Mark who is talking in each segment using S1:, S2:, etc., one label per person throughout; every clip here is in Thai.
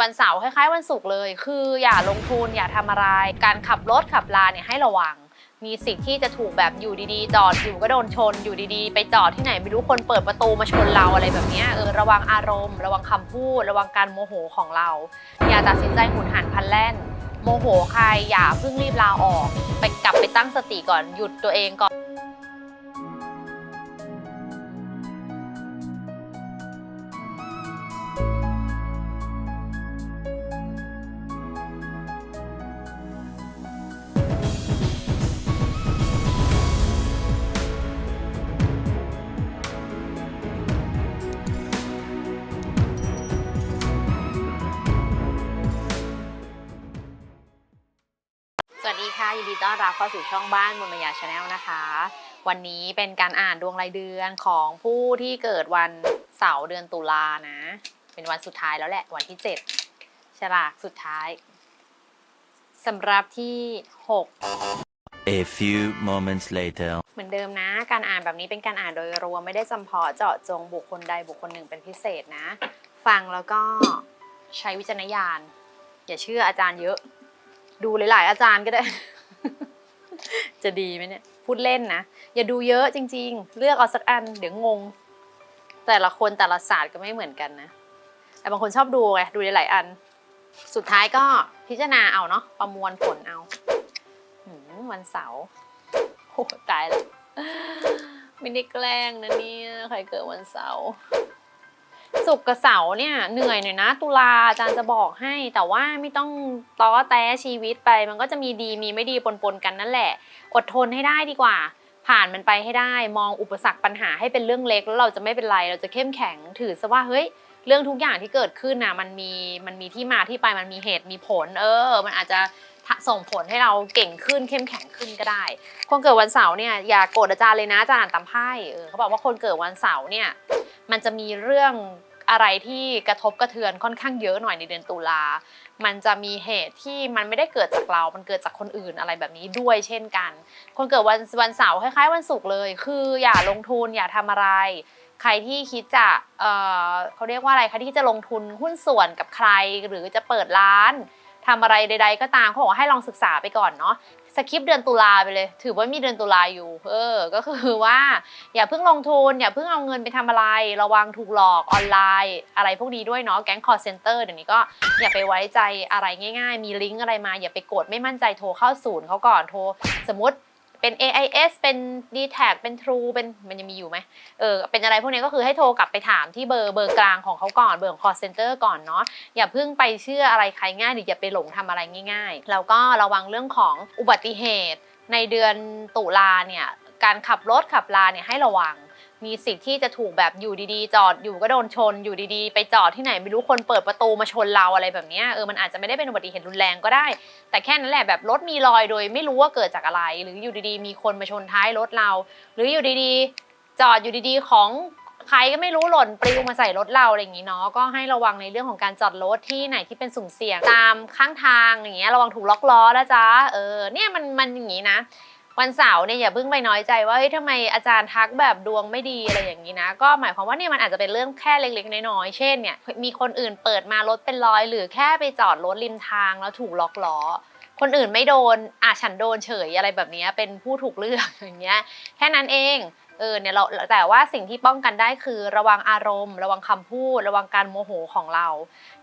S1: วันเสาร์คล้ายๆ วันศุกร์เลย คืออย่าลงทุนอย่าทำอะไร การขับรถขับลาเนี่ยให้ระวัง มีสิ่งที่จะถูกแบบอยู่ดีๆ จอดอยู่ก็โดนชน อยู่ดีๆ ไปจอดที่ไหนไม่รู้คนเปิดประตูมาชนเราอะไรแบบนี้เออระวังอารมณ์ ระวังคำพูด ระวังการโมโหของเรา อย่าตัดสินใจหุนหันพลันแล่น โมโหใครอย่าเพิ่งรีบลาออก ไปกลับไปตั้งสติก่อนหยุดตัวเองก่อน ต้อนรับเข้าสู่ช่องบ้านมนมายาชาแนลนะคะ วันนี้เป็นการอ่านดวงรายเดือนของผู้ที่เกิดวันเสาร์เดือนตุลานะ เป็นวันสุดท้ายแล้วแหละวันที่ 7 ฉลากสุดท้ายสำหรับที่ 6
S2: A few moments later.
S1: เหมือนเดิมนะ การอ่านแบบนี้เป็นการอ่านโดยรวมไม่ได้จำเพาะเจาะจงบุคคลใดบุคคลหนึ่งเป็นพิเศษนะ ฟังแล้วก็ใช้วิจารณญาณ อย่าเชื่ออาจารย์เยอะ ดูหลาย ๆ อาจารย์ก็ได้ จะดีไหมเนี่ย พูดเล่นนะ อย่าดูเยอะจริง ๆ เลือกเอาสักอัน เดี๋ยวงง แต่ละคนแต่ละศาสตร์ก็ไม่เหมือนกันนะ แต่บางคนชอบดูไงดูหลายอัน สุดท้ายก็พิจารณาเอาเนาะประมวลผลเอาวันเสาร์โอ้ตายแล้วไม่ได้แกล้งนะเนี่ยใครเกิดวันเสาร์ ศุกร์กับเสาร์เนี่ยเหนื่อยหน่อยนะ ตุลาอาจารย์จะบอกให้ แต่ว่าไม่ต้องต้อแต้ชีวิตไป มันก็จะมีดีมีไม่ดีปนๆกันนั่นแหละ อดทนให้ได้ดีกว่า ผ่านมันไปให้ได้ มองอุปสรรคปัญหาให้เป็นเรื่องเล็กแล้วเราจะไม่เป็นไร เราจะเข้มแข็งถือซะว่าเฮ้ยเรื่องทุกอย่างที่เกิดขึ้นนะมันมีมันมีที่มาที่ไปมันมีเหตุมีผล เออ มันอาจจะส่งผลให้เราเก่งขึ้นเข้มแข็งขึ้นก็ได้ คนเกิดวันเสาร์เนี่ยอย่าโกรธอาจารย์เลยนะอาจารย์อ่านตามไพ่เออเขาบอกว่าคนเกิดวันเสาร์เนี่ยมันจะมีเรื่อง อะไรที่กระทบกระเทือนค่อนข้างเยอะหน่อยในเดือนตุลา มันจะมีเหตุที่มันไม่ได้เกิดจากเรา มันเกิดจากคนอื่นอะไรแบบนี้ด้วยเช่นกัน คนเกิดวันวันเสาร์คล้ายๆ วันศุกร์เลย คืออย่าลงทุนอย่าทำอะไร ใครที่คิดจะเเขาเรียกว่าอะไรใครที่จะลงทุนหุ้นส่วนกับใคร หรือจะเปิดร้าน ทำอะไรใด ๆ ก็ตามเขาบอกให้ลองศึกษาไปก่อนเนาะสคิปเดือนตุลาไปเลย ถือว่ามีเดือนตุลาอยู่เออก็คือว่า อย่าเพิ่งลงทุน อย่าเพิ่งเอาเงินไปทำอะไร ระวังถูกหลอกออนไลน์ อะไรพวกนี้ด้วยเนาะแก๊งคอร์เซนเตอร์เดี๋ยวนี้ก็อย่าไปไว้ใจอะไรง่าย ๆ มีลิงก์อะไรมา อย่าไปกดไม่มั่นใจโทรเข้าศูนย์เขาก่อนโทรสมมติ เป็น AIS เป็น d t แทเป็น True เป็นมันยังมีอยู่ไหมเออเป็นอะไรพวกนี้ก็คือให้โทรกลับไปถามที่เบอร์เบอร์กลางของเขาก่อนเบอร์ของ call center ก่อนเนาะอย่าเพิ่งไปเชื่ออะไรใครง่ายหรืออย่าไปหลงทำอะไรง่ายๆ แล้วก็ระวังเรื่องของอุบัติเหตุ ในเดือนตุลาเนี่ยการขับรถขับลาเนี่ยให้ระวัง มีสิ่งที่จะถูกแบบอยู่ดีๆ จอดอยู่ก็โดนชน อยู่ดีๆ ไปจอดที่ไหนไม่รู้คนเปิดประตูมาชนเราอะไรแบบนี้เออมันอาจจะไม่ได้เป็นอุบัติเหตุรุนแรงก็ได้ แต่แค่นั้นแหละแบบรถมีรอยโดย ไม่รู้ว่าเกิดจากอะไร หรืออยู่ดีๆ มีคนมาชนท้ายรถเรา หรืออยู่ดีๆ จอดอยู่ดีๆ ของใครก็ไม่รู้หล่นปลิวมาใส่รถเราอะไรอย่างนี้เนาะก็ให้ระวังในเรื่องของการจอดรถที่ไหนที่เป็นสุ่มเสี่ยงตามข้างทางอย่างเงี้ยระวังถูกล็อกล้อนะจ๊ะเออเนี่ยมันมันอย่างนี้นะ วันเสาร์เนี่ยอย่าเพิ่งไปน้อยใจว่าเฮ้ยทำไมอาจารย์ทักแบบดวงไม่ดีอะไรอย่างนี้นะ ก็หมายความว่าเนี่ยมันอาจจะเป็นเรื่องแค่เล็กๆ น้อยๆ เช่นเนี่ยมีคนอื่นเปิดมารถเป็นร้อยหรือแค่ไปจอดรถริมทางแล้วถูกล็อกล้อคนอื่นไม่โดนอะฉันโดนเฉยอะไรแบบนี้เป็นผู้ถูกเลือกอย่างเงี้ยแค่นั้นเองเออเนี่ยเราแต่ว่าสิ่งที่ป้องกันได้คือระวังอารมณ์ ระวังคำพูด ระวังการโมโหของเรา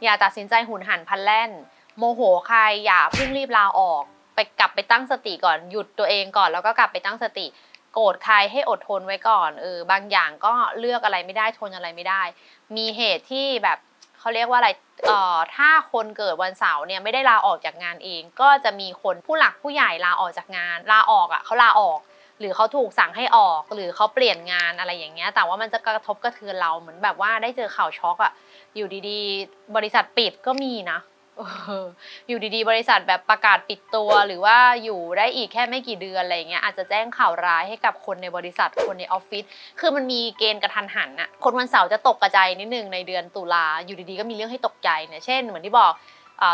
S1: อย่าตัดสินใจหุนหันพลันแล่น โมโหใครอย่าเพิ่งรีบลาออก ไปกลับไปตั้งสติก่อนหยุดตัวเองก่อน แล้วก็กลับไปตั้งสติ โกรธใครให้อดทนไว้ก่อนเออบางอย่างก็เลือกอะไรไม่ได้ทนอะไรไม่ได้ มีเหตุที่แบบเขาเรียกว่าอะไรเอ่อถ้าคนเกิดวันเสาร์เนี่ยไม่ได้ลาออกจากงานเอง ก็จะมีคนผู้หลักผู้ใหญ่ลาออกจากงาน ลาออกอะเขาลาออก หรือเขาถูกสั่งให้ออก หรือเขาเปลี่ยนงานอะไรอย่างเงี้ย แต่ว่ามันจะกระทบกระเทือนเราเหมือนแบบว่าได้เจอข่าวช็อกอะอยู่ดีๆ บริษัทปิดก็มีนะ เอออยู่ดีๆ บริษัทแบบประกาศปิดตัวหรือว่าอยู่ได้อีกแค่ไม่กี่เดือนอะไรอย่างเงี้ยอาจจะแจ้งข่าวร้ายให้กับคนในบริษัทคนในออฟฟิศคือมันมีเกณฑ์กระทันหันอะคนวันเสาร์จะตกกระจายนิดนึงในเดือนตุลาอยู่ดีๆก็มีเรื่องให้ตกใจเนี่ยเช่นเหมือนที่บอก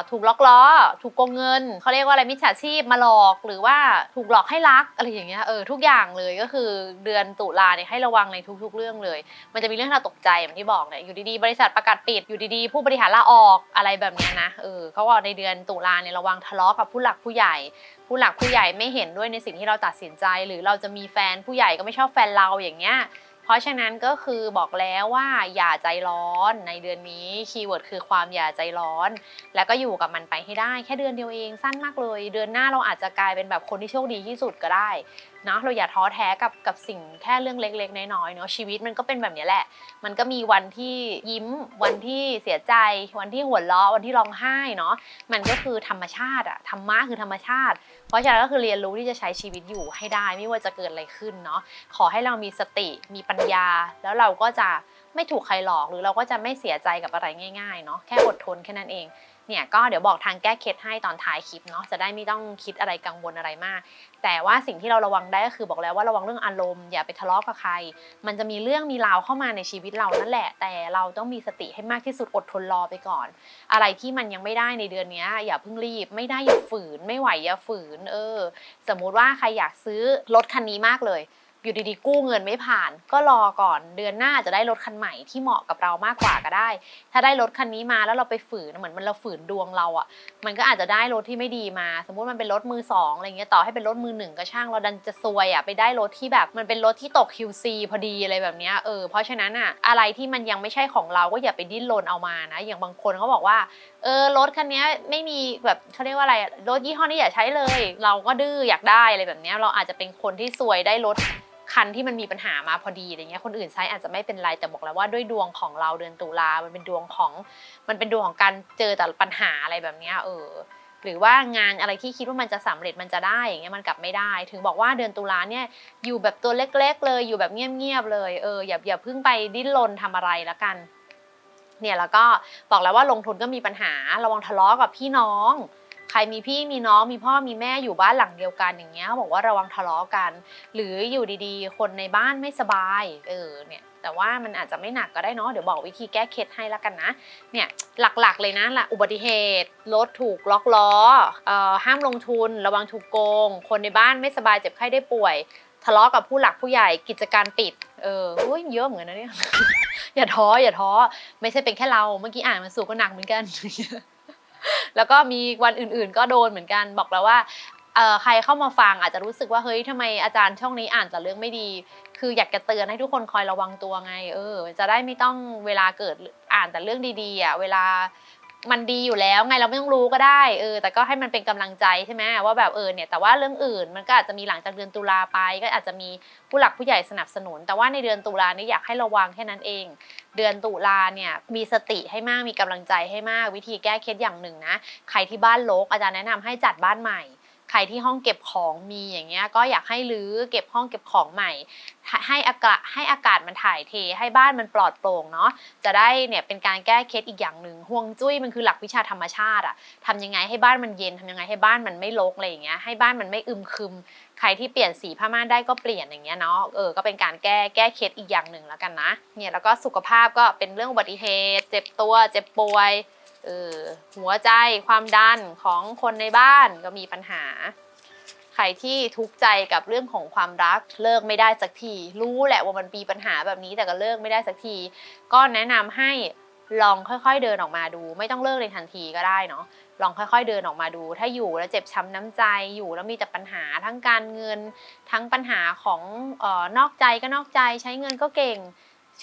S1: ถูกล็อกล้อ ถูกโกงเงินเขาเรียกว่าอะไรมิจฉาชีพมาหลอก หรือว่าถูกหลอกให้รักอะไรอย่างเงี้ยเออทุกอย่างเลยก็คือเดือนตุลาเนี่ยให้ระวังในทุก ๆ เรื่องเลย มันจะมีเรื่องที่เราตกใจอย่างที่บอกเนี่ยอยู่ดีๆบริษัทประกาศปิดอยู่ดีๆผู้บริหารลาออกอะไรแบบเนี้ยนะเออเขาบอกในเดือนตุลาเนี่ยระวังทะเลาะกับผู้หลักผู้ใหญ่ ผู้หลักผู้ใหญ่ไม่เห็นด้วยในสิ่งที่เราตัดสินใจ หรือเราจะมีแฟนผู้ใหญ่ก็ไม่ชอบแฟนเราอย่างเงี้ย เพราะฉะนั้นก็คือบอกแล้วว่าอย่าใจร้อนในเดือนนี้คีย์เวิร์ดคือความอย่าใจร้อน แล้วก็อยู่กับมันไปให้ได้แค่เดือนเดียวเองสั้นมากเลย เดือนหน้าเราอาจจะกลายเป็นแบบคนที่โชคดีที่สุดก็ได้ เนาะเราอย่าท้อแท้กับกับสิ่งแค่เรื่องเล็กๆ น้อยๆเนาะชีวิตมันก็เป็นแบบนี้แหละ มันก็มีวันที่ยิ้ม วันที่เสียใจ วันที่หัวเราะวันที่ร้องไห้เนาะมันก็คือธรรมชาติอะธรรมะคือธรรมชาติ เพราะฉะนั้นก็คือเรียนรู้ที่จะใช้ชีวิตอยู่ให้ได้ ไม่ว่าจะเกิดอะไรขึ้นเนาะขอให้เรามีสติมีปัญญา แล้วเราก็จะ ไม่ถูกใครหลอกหรือเราก็จะไม่เสียใจกับอะไรง่ายๆเนาะแค่อดทนแค่นั้นเองเนี่ยก็เดี๋ยวบอกทางแก้เคล็ดให้ตอนท้ายคลิปเนาะจะได้ไม่ต้องคิดอะไรกังวลอะไรมาก แต่ว่าสิ่งที่เราระวังได้ก็คือบอกแล้วว่าระวังเรื่องอารมณ์อย่าไปทะเลาะกับใคร มันจะมีเรื่องมีราวเข้ามาในชีวิตเรานั่นแหละ แต่เราต้องมีสติให้มากที่สุดอดทนรอไปก่อน อะไรที่มันยังไม่ได้ในเดือนนี้อย่าเพิ่งรีบ ไม่ได้อย่าฝืน ไม่ไหวอย่าฝืน เออ สมมุติว่าใครอยากซื้อรถคันนี้มากเลย อยู่ดีๆกู้เงินไม่ผ่าน ก็รอก่อนเดือนหน้าจะได้รถคันใหม่ที่เหมาะกับเรามากกว่าก็ได้ ถ้าได้รถคันนี้มาแล้วเราไปฝืนเหมือนมันเราฝืนดวงเราอะ่ะ มันก็อาจจะได้รถที่ไม่ดีมา สมมุติมันเป็นรถมือสองอะไรเงี้ยต่อให้เป็นรถมือหนึ่งก็ช่างเราดันจะซวยอะ่ะไปได้รถที่แบบมันเป็นรถที่ตก QC พอดีอะไรแบบเนี้ยเออเพราะฉะนั้นอะ่ะอะไรที่มันยังไม่ใช่ของเราก็อย่าไปดิ้นรนเอามานะ อย่างบางคนเขาบอกว่าเออรถคันนี้ไม่มีแบบเขาเรียกว่าอะไรรถยี่ห้อนี้อย่าใช้เลย เราก็ดื้ออยากได้อะไรแบบเนี้ยเราอาจจะเป็นคนที่ซวยได้รถ คันที่มันมีปัญหามาพอดีอะไรเงี้ยคนอื่นใช้อาจจะไม่เป็นไรแต่บอกแล้วว่าด้วยดวงของเราเดือนตุลามันเป็นดวงของ มันเป็นดวงของการเจอแต่ปัญหาอะไรแบบเนี้ยเออหรือว่างานอะไรที่คิดว่ามันจะสำเร็จมันจะได้อย่างเงี้ยมันกลับไม่ได้ ถึงบอกว่าเดือนตุลาเนี่ยอยู่แบบตัวเล็ก ๆ เลยอยู่แบบเงียบๆเลยเอออย่าอย่าเพิ่งไปดิ้นรนทำอะไรและกัน เนี่ยแล้วก็บอกแล้วว่าลงทุนก็มีปัญหาระวังทะเลาะกับพี่น้อง ใครมีพี่มีน้องมีพ่อมีแม่อยู่บ้านหลังเดียวกันอย่างเงี้ยเขาบอกว่าระวังทะเลาะกัน หรืออยู่ดีๆ คนในบ้านไม่สบายเออเนี่ยแต่ว่ามันอาจจะไม่หนักก็ได้เนาะเดี๋ยวบอกวิธีแก้เคล็ดให้แล้วกันนะเนี่ยหลักๆเลยนะละอุบัติเหตุรถถูกล็อกล้ออห้ามลงทุน ระวังถูกโกง คนในบ้านไม่สบายเจ็บไข้ได้ป่วย ทะเลาะกับผู้หลักผู้ใหญ่กิจการปิดเอออุ้ยเยอะเหมือนกันนะเนี่ยอย่าท้ออย่าท้อไม่ใช่เป็นแค่เราเมื่อกี้อ่านมันสู่ก็หนักเหมือนกัน แล้วก็มีวันอื่นๆ ก็โดนเหมือนกันบอกแล้วว่าใครเข้ามาฟังอาจจะรู้สึกว่าเฮ้ยทำไมอาจารย์ช่องนี้อ่านแต่เรื่องไม่ดี คืออยากจะเตือนให้ทุกคนคอยระวังตัวไง เออ จะได้ไม่ต้องเวลาเกิดอ่านแต่เรื่องดีๆอะเวลา มันดีอยู่แล้วไงเราไม่ต้องรู้ก็ได้เออแต่ก็ให้มันเป็นกำลังใจใช่ไหมว่าแบบเออเนี่ยแต่ว่าเรื่องอื่นมันก็อาจจะมีหลังจากเดือนตุลาไป ก็อาจจะมีผู้หลักผู้ใหญ่สนับสนุน แต่ว่าในเดือนตุลานี่อยากให้ระวังแค่นั้นเอง เดือนตุลาเนี่ยมีสติให้มากมีกำลังใจให้มากวิธีแก้เคล็ดอย่างหนึ่งนะใครที่บ้านรกอาจารย์แนะนำให้จัดบ้านใหม่ ใครที่ห้องเก็บของมีอย่างเงี้ยก็อยากให้รื้อเก็บห้องเก็บของใหม่ ให้อากาศให้อากาศมันถ่ายเท ให้บ้านมันปลอดโปร่งเนาะจะได้เนี่ยเป็นการแก้เคล็ดอีกอย่างหนึ่งห่วงจุ้ยมันคือหลักวิชาธรรมชาติอะทำยังไงให้บ้านมันเย็นทำยังไงให้บ้านมันไม่รกอะไรอย่างเงี้ยให้บ้านมันไม่อึมครึม ใครที่เปลี่ยนสีผ้าม่านได้ก็เปลี่ยนอย่างเงี้ยเนาะเออก็เป็นการแก้แก้เคล็ดอีกอย่างหนึ่งแล้วกันนะเนี่ยแล้วก็สุขภาพก็เป็นเรื่องอุบัติเหตุ เจ็บตัว เจ็บป่วย เออหัวใจความดันของคนในบ้านก็มีปัญหา ใครที่ทุกข์ใจกับเรื่องของความรักเลิกไม่ได้สักที รู้แหละว่ามันมีปัญหาแบบนี้แต่ก็เลิกไม่ได้สักที ก็แนะนำให้ลองค่อยๆเดินออกมาดู ไม่ต้องเลิกในทันทีก็ได้เนาะลองค่อยๆเดินออกมาดู ถ้าอยู่แล้วเจ็บช้ำน้ำใจอยู่แล้วมีแต่ปัญหาทั้งการเงิน ทั้งปัญหาของออนอกใจก็นอกใจใช้เงินก็เก่ง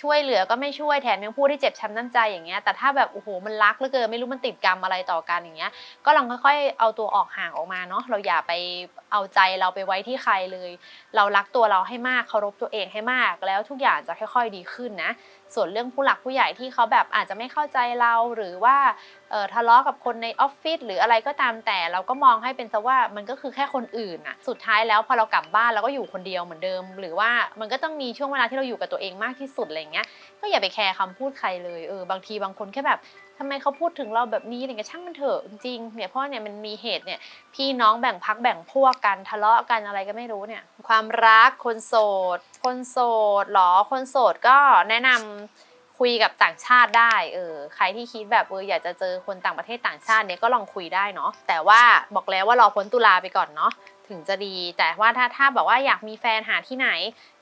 S1: ช่วยเหลือก็ไม่ช่วยแถมยังพูดที่เจ็บช้ำน้ำใจอย่างเงี้ยแต่ถ้าแบบโอ้โหมันรักเหลือเกินไม่รู้มันติดกรรมอะไรต่อกันอย่างเงี้ย ก็ลองค่อยๆ เอาตัวออกห่างออกมาเนาะเราอย่าไปเอาใจเราไปไว้ที่ใครเลย เรารักตัวเราให้มากเคารพตัวเองให้มาก แล้วทุกอย่างจะค่อย ๆดีขึ้นนะ ส่วนเรื่องผู้หลักผู้ใหญ่ที่เขาแบบอาจจะไม่เข้าใจเราหรือว่าทะเลาะกับคนในออฟฟิศหรืออะไรก็ตามแต่เราก็มองให้เป็นซะว่ามันก็คือแค่คนอื่นอะสุดท้ายแล้วพอเรากลับบ้านเราก็อยู่คนเดียวเหมือนเดิม หรือว่ามันก็ต้องมีช่วงเวลาที่เราอยู่กับตัวเองมากที่สุดอะไรเงี้ยก็อย่าไปแคร์คำพูดใครเลยเออบางทีบางคนแค่แบบ ทำไมเขาพูดถึงเราแบบนี้อะไรเงี้ยช่างมันเถอะจริงเนี่ยเพราะเนี่ยมันมีเหตุเนี่ยพี่น้องแบ่งพักแบ่งพวกกันทะเลาะกันอะไรก็ไม่รู้เนี่ย ความรักคนโสด คนโสดหรอคนโสดก็แนะนำคุยกับต่างชาติได้เออใครที่คิดแบบเอออยากจะเจอคนต่างประเทศต่างชาติเนี่ยก็ลองคุยได้เนาะแต่ว่าบอกแล้วว่ารอพ้นตุลาไปก่อนเนาะ ถึงจะดี แต่ว่าถ้าถ้าบอกว่าอยากมีแฟนหาที่ไหน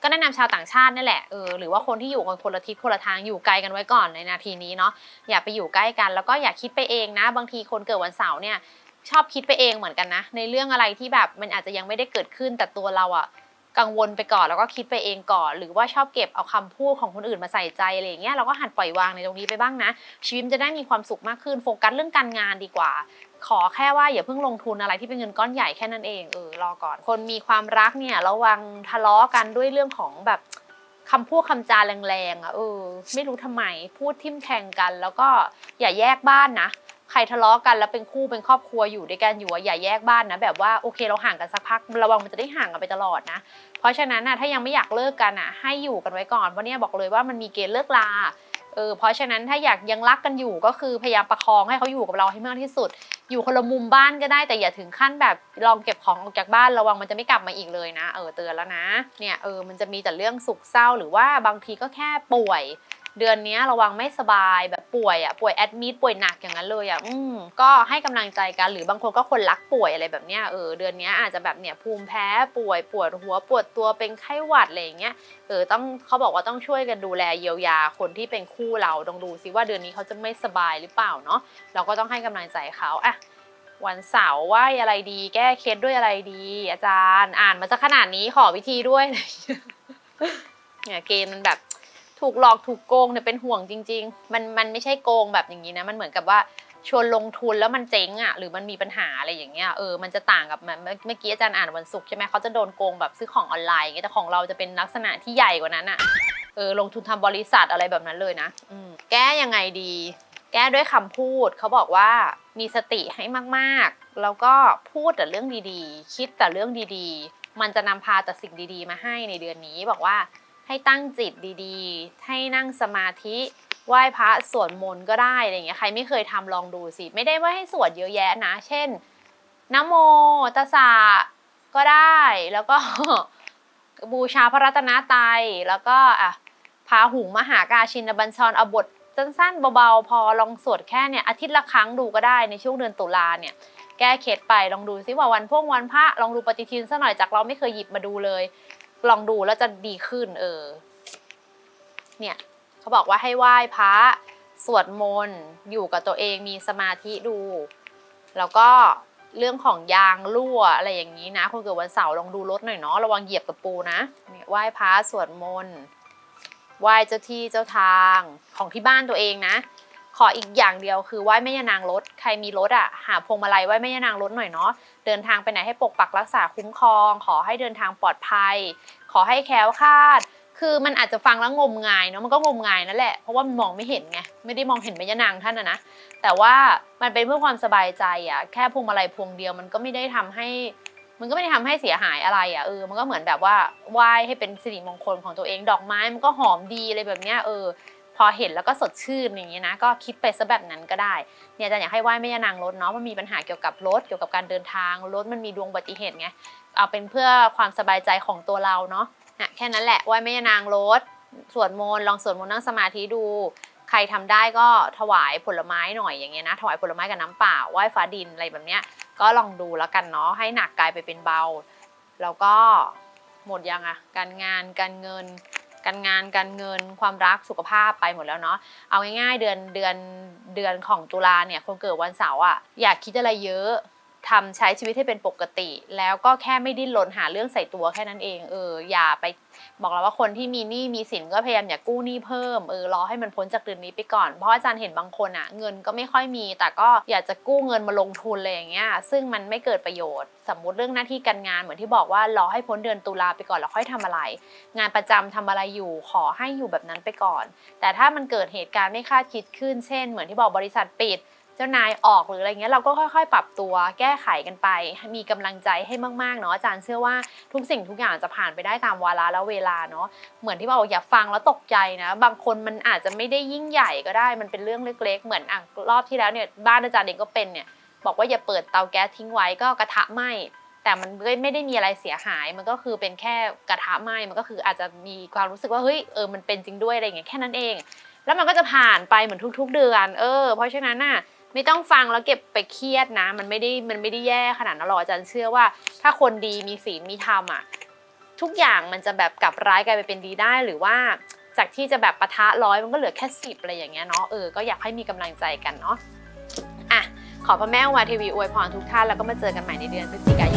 S1: ก็แนะนำชาวต่างชาตินี่แหละเออหรือว่าคนที่อยู่กันคนละทิศคนละทางอยู่ไกลกันไว้ก่อนในนาทีนี้เนาะอย่าไปอยู่ใกล้กันแล้วก็อย่าคิดไปเองนะ บางทีคนเกิดวันเสาร์เนี่ยชอบคิดไปเองเหมือนกันนะ ในเรื่องอะไรที่แบบมันอาจจะยังไม่ได้เกิดขึ้นแต่ตัวเราอะกังวลไปก่อนแล้วก็คิดไปเองก่อน หรือว่าชอบเก็บเอาคำพูดของคนอื่นมาใส่ใจอะไรอย่างเงี้ยเราก็หัดปล่อยวางในตรงนี้ไปบ้างนะ ชีวิตจะได้มีความสุขมากขึ้นโฟกัสเรื่องการงานดีกว่า ขอแค่ว่าอย่าเพิ่งลงทุนอะไรที่เป็นเงินก้อนใหญ่แค่นั้นเองเออรอก่อน คนมีความรักเนี่ยระวังทะเลาะกันด้วยเรื่องของแบบคำพูดคำจาแรงๆอะเออ ไม่รู้ทำไมพูดทิมแทงกัน แล้วก็อย่าแยกบ้านนะใครทะเลาะกันแล้วเป็นคู่เป็นครอบครัวอยู่ด้วยกันอยู่อะอย่าแยกบ้านนะแบบว่าโอเคเราห่างกันสักพักระวังมันจะได้ห่างกันไปตลอดนะ เพราะฉะนั้นนะถ้ายังไม่อยากเลิกกันอะ ให้อยู่กันไว้ก่อนเพราะเนี่ยบอกเลยว่ามันมีเกณฑ์เลิกลา เออเพราะฉะนั้นถ้าอยากยังรักกันอยู่ก็คือพยายามประคองให้เขาอยู่กับเราให้มากที่สุด อยู่คนละมุมบ้านก็ได้แต่อย่าถึงขั้นแบบลองเก็บของออกจากบ้านระวังมันจะไม่กลับมาอีกเลยนะ เออเตือนแล้วนะเนี่ยเออมันจะมีแต่เรื่องสุขเศร้าหรือว่าบางทีก็แค่ป่วย เดือนนี้ระวังไม่สบายแบบป่วยอะป่วยแอดมิดป่วยหนักอย่างนั้นเลยอะอืมก็ให้กำลังใจกันหรือบางคนก็คนรักป่วยอะไรแบบเนี้ยเออเดือนนี้อาจจะแบบเนี่ยภูมิแพ้ป่วยปวดหัวปวดตัวเป็นไข้หวัดอะไรอย่างเงี้ยเออต้องเขาบอกว่าต้องช่วยกันดูแลเยียวยาคนที่เป็นคู่เราต้องดูซิว่าเดือนนี้เขาจะไม่สบายหรือเปล่าเนาะเราก็ต้องให้กำลังใจเขาอะวันเสาร์ไหวอะไรดีแก้เคล็ดด้วยอะไรดี อาจารย์อ่านมาสักขนาดนี้ขอวิธีด้วยเนี่ยเกณฑ์มันแบบ ถูกหลอกถูกโกงเนี่ยเป็นห่วงจริง ๆ มันมันไม่ใช่โกงแบบอย่างนี้นะ มันเหมือนกับว่าชวนลงทุนแล้วมันเจ๊งอะหรือมันมีปัญหาอะไรอย่างเงี้ยเออมันจะต่างกับมันเมื่อกี้อาจารย์อ่านวันศุกร์ใช่ไหมเขาจะโดนโกงแบบซื้อของออนไลน์อย่างเงี้ยแต่ของเราจะเป็นลักษณะที่ใหญ่กว่านั้นอะเออลงทุนทำบริษัทอะไรแบบนั้นเลยนะอืมแก้ยังไงดี แก้ด้วยคำพูดเขาบอกว่ามีสติให้มากๆ แล้วก็พูดแต่เรื่องดีๆ คิดแต่เรื่องดีๆ มันจะนำพาแต่สิ่งดีๆ มาให้ในเดือนนี้บอกว่า ให้ตั้งจิตดีๆ ให้นั่งสมาธิไหว้พระสวดมนต์ก็ได้อะไรเงี้ยใครไม่เคยทำลองดูสิ ไม่ได้ว่าให้สวดเยอะแยะนะ เช่นนะโมตัสสะก็ได้แล้วก็บูชาพระรัตนตรัยแล้วก็อะพาหุงมหากาชินบัญชรเอาบทสั้นๆเบาๆ พอลองสวดแค่เนี่ยอาทิตย์ละครั้งดูก็ได้ในช่วงเดือนตุลาเนี่ย แก้เคล็ดไปลองดูซิว่าวันพวกวันพระลองดูปฏิทินสักหน่อยจากเราไม่เคยหยิบมาดูเลย ลองดูแล้วจะดีขึ้น เออ เนี่ย เขาบอกว่าให้ไหว้พระสวดมนต์อยู่กับตัวเองมีสมาธิดู แล้วก็เรื่องของยางรั่วอะไรอย่างนี้นะคนเกิดวันเสาร์ลองดูรถหน่อยเนาะระวังเหยียบกับปูนะเนี่ยไหว้พระสวดมนต์ไหว้เจ้าที่เจ้าทางของที่บ้านตัวเองนะ ขออีกอย่างเดียวคือไหว้แม่ยานางรถ ใครมีรถอะหาพวงมาลัยไหว้แม่ยานางรถหน่อยเนาะเดินทางไปไหนให้ปกปักรักษาคุ้มครอง ขอให้เดินทางปลอดภัย ขอให้แคล้วคลาด คือมันอาจจะฟังแล้วงมงายเนาะมันก็งมงายนั่นแหละเพราะว่ามันมองไม่เห็นไงไม่ได้มองเห็นแม่ยานางท่านอะนะแต่ว่ามันเป็นเพื่อความสบายใจอะแค่พวงมาลัยพวงเดียวมันก็ไม่ได้ทำให้มันก็ไม่ได้ทำให้เสียหายอะไรอะเออมันก็เหมือนแบบว่าไหว้ให้เป็นสิริมงคลของตัวเองดอกไม้มันก็หอมดีอะไรแบบเนี้ยเออ พอเห็นแล้วก็สดชื่นอย่างนี้นะ ก็คิดไปซะแบบนั้นก็ได้ เนี่ยอาจารย์อยากให้ไหว้แม่ยานางรถเนาะมันมีปัญหาเกี่ยวกับรถเกี่ยวกับการเดินทางรถมันมีดวงอุบัติเหตุไงเอาเป็นเพื่อความสบายใจของตัวเราเนาะอะแค่นั้นแหละไหว้แม่ยานางรถสวดมนต์ลองสวดมนต์นั่งสมาธิดู ใครทำได้ก็ถวายผลไม้หน่อยอย่างเงี้ยนะถวายผลไม้กับน้ำเปล่าไหว้ฟ้าดินอะไรแบบเนี้ยก็ลองดูแล้วกันเนาะให้หนักกลายไปเป็นเบา แล้วก็หมดยังอะการงานการเงิน การงานการเงินความรักสุขภาพไปหมดแล้วเนาะเอาง่ายๆเดือนเดือนเดือนของตุลาเนี่ยคนเกิดวันเสาร์อะอยากคิดอะไรเยอะ ทำใช้ชีวิตให้เป็นปกติ แล้วก็แค่ไม่ดิ้นรนหาเรื่องใส่ตัวแค่นั้นเองเอออย่าไปบอกแล้วว่าคนที่มีหนี้มีสินก็พยายามอย่ากู้หนี้เพิ่มเออรอให้มันพ้นจากเดือนนี้ไปก่อนเพราะอาจารย์เห็นบางคนอะเงินก็ไม่ค่อยมี แต่ก็อยากจะกู้เงินมาลงทุนอะไรอย่างเงี้ยซึ่งมันไม่เกิดประโยชน์ สมมุติเรื่องหน้าที่การงานเหมือนที่บอกว่ารอให้พ้นเดือนตุลาไปก่อนแล้วค่อยทำอะไร งานประจำทำอะไรอยู่ขอให้อยู่แบบนั้นไปก่อน แต่ถ้ามันเกิดเหตุการณ์ไม่คาดคิดขึ้นเช่น เหมือนที่บอกบริษัทปิด เจ้านายออกหรืออะไรเงี้ยเราก็ค่อยๆ ปรับตัวแก้ไขกันไป มีกำลังใจให้มากๆเนาะอาจารย์เชื่อว่าทุกสิ่งทุกอย่างจะผ่านไปได้ตามวาระและเวลาเนาะเหมือนที่บอกอย่าฟังแล้วตกใจนะ บางคนมันอาจจะไม่ได้ยิ่งใหญ่ก็ได้ มันเป็นเรื่องเล็ก ๆ เหมือนอะรอบที่แล้วเนี่ยบ้านอาจารย์เองก็เป็นเนี่ยบอกว่าอย่าเปิดเตาแก๊สทิ้งไว้ก็กระทะไหม้แต่มันไม่ได้มีอะไรเสียหาย มันก็คือเป็นแค่กระทะไหม้มันก็คืออาจจะมีความรู้สึกว่าเฮ้ยเออมันเป็นจริงด้วยอะไรอย่างเงี้ยแค่นั้นเอง แล้วมันก็จะผ่านไปเหมือนทุก ๆ เดือน เออ เพราะฉะนั้นน่ะ ไม่ต้องฟังแล้วเก็บไปเครียดนะ มันไม่ได้มันไม่ได้แย่ขนาดนั้นหรอกอาจารย์เชื่อว่า ถ้าคนดีมีศีลมีธรรมอะทุกอย่างมันจะแบบกลับร้ายกลายไปเป็นดีได้หรือว่าจากที่จะแบบปะทะร้อยมันก็เหลือแค่สิบอะไรอย่างเงี้ยเนาะเออก็อยากให้มีกำลังใจกันเนาะอะขอพระแม่อุมาเทวีอวยพรทุกท่านแล้วก็มาเจอกันใหม่ในเดือนพฤศจิกายน